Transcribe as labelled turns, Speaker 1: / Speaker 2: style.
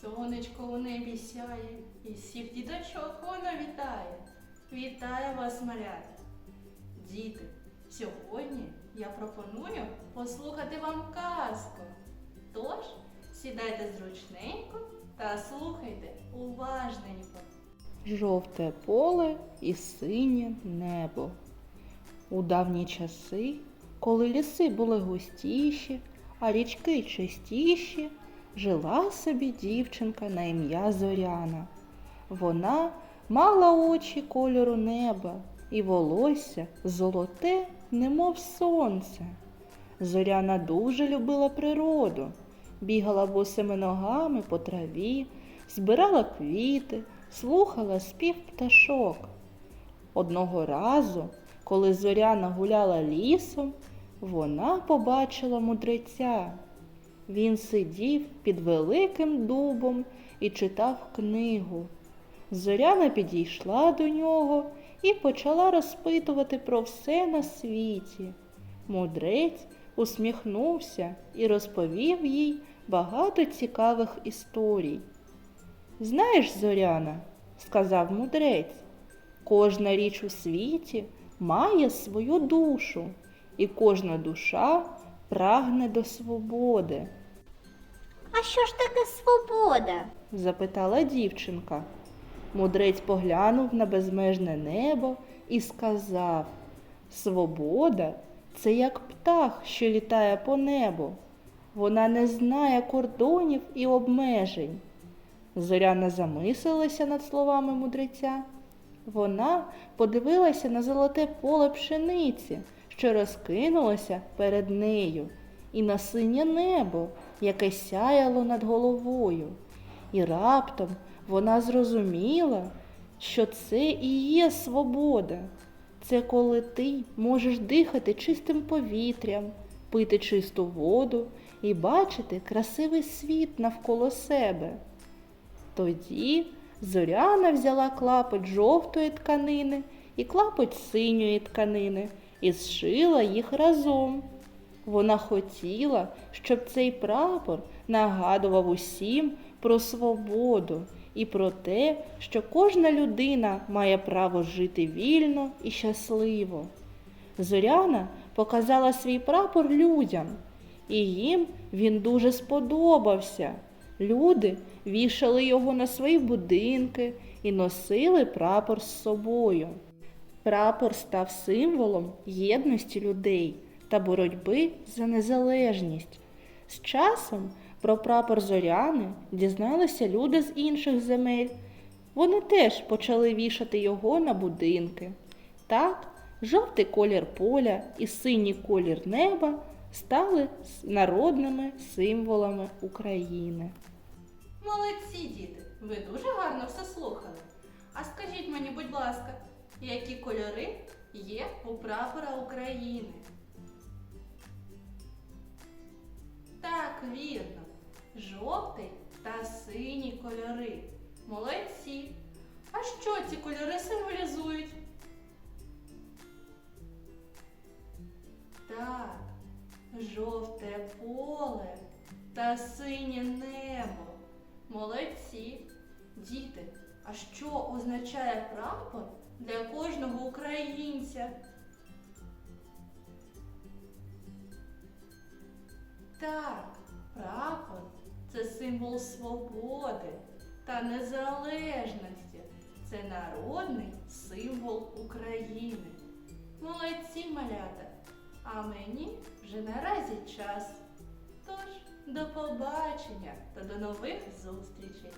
Speaker 1: Сонечко у небі сяє, і всіх діточок воно вітає. Вітає вас, малята! Діти, сьогодні я пропоную послухати вам казку. Тож сідайте зручненько та слухайте уважненько.
Speaker 2: Жовте поле і синє небо. У давні часи, коли ліси були густіші, а річки чистіші, жила собі дівчинка на ім'я Зоряна. Вона мала очі кольору неба і волосся золоте, немов сонце. Зоряна дуже любила природу, бігала босими ногами по траві, збирала квіти, слухала спів пташок. Одного разу, коли зоряна гуляла лісом, вона побачила мудреця. Він сидів під великим дубом і читав книгу. Зоряна підійшла до нього і почала розпитувати про все на світі. Мудрець усміхнувся і розповів їй багато цікавих історій. Знаєш, Зоряна, сказав мудрець, кожна річ у світі має свою душу, і кожна душа прагне до свободи,
Speaker 3: А що ж таке свобода?
Speaker 2: запитала дівчинка. Мудрець поглянув на безмежне небо і сказав Свобода це як птах, що літає по небу. Вона не знає кордонів і обмежень. Зоряна замислилася над словами мудреця. Вона подивилася на золоте поле пшениці, що розкинулося перед нею, і на синє небо, яке сяяло над головою. І раптом вона зрозуміла, що це і є свобода. Це коли ти можеш дихати чистим повітрям, пити чисту воду і бачити красивий світ навколо себе. Тоді Зоряна взяла клапоть жовтої тканини і клапоть синьої тканини і зшила їх разом. Вона хотіла, щоб цей прапор нагадував усім про свободу і про те, що кожна людина має право жити вільно і щасливо. Зоряна показала свій прапор людям, і їм він дуже сподобався. Люди вішали його на свої будинки і носили прапор з собою. Прапор став символом єдності людей та боротьби за незалежність. З часом про прапор зоряни дізналися люди з інших земель. Вони теж почали вішати його на будинки. Так, жовтий колір поля і синій колір неба стали народними символами України.
Speaker 1: Молодці, діти! Ви дуже гарно все слухали. А скажіть мені, будь ласка, які кольори є у прапора України? Так, вірно. Жовтий та синій кольори. Молодці. А що ці кольори символізують? Так, жовте поле та синє небо. Молодці. Діти, а що означає прапор для кожного українця? Так, прапор це символ свободи та незалежності. Це народний символ України. Молодці малята. А мені вже наразі час. Тож, до побачення та до нових зустрічей!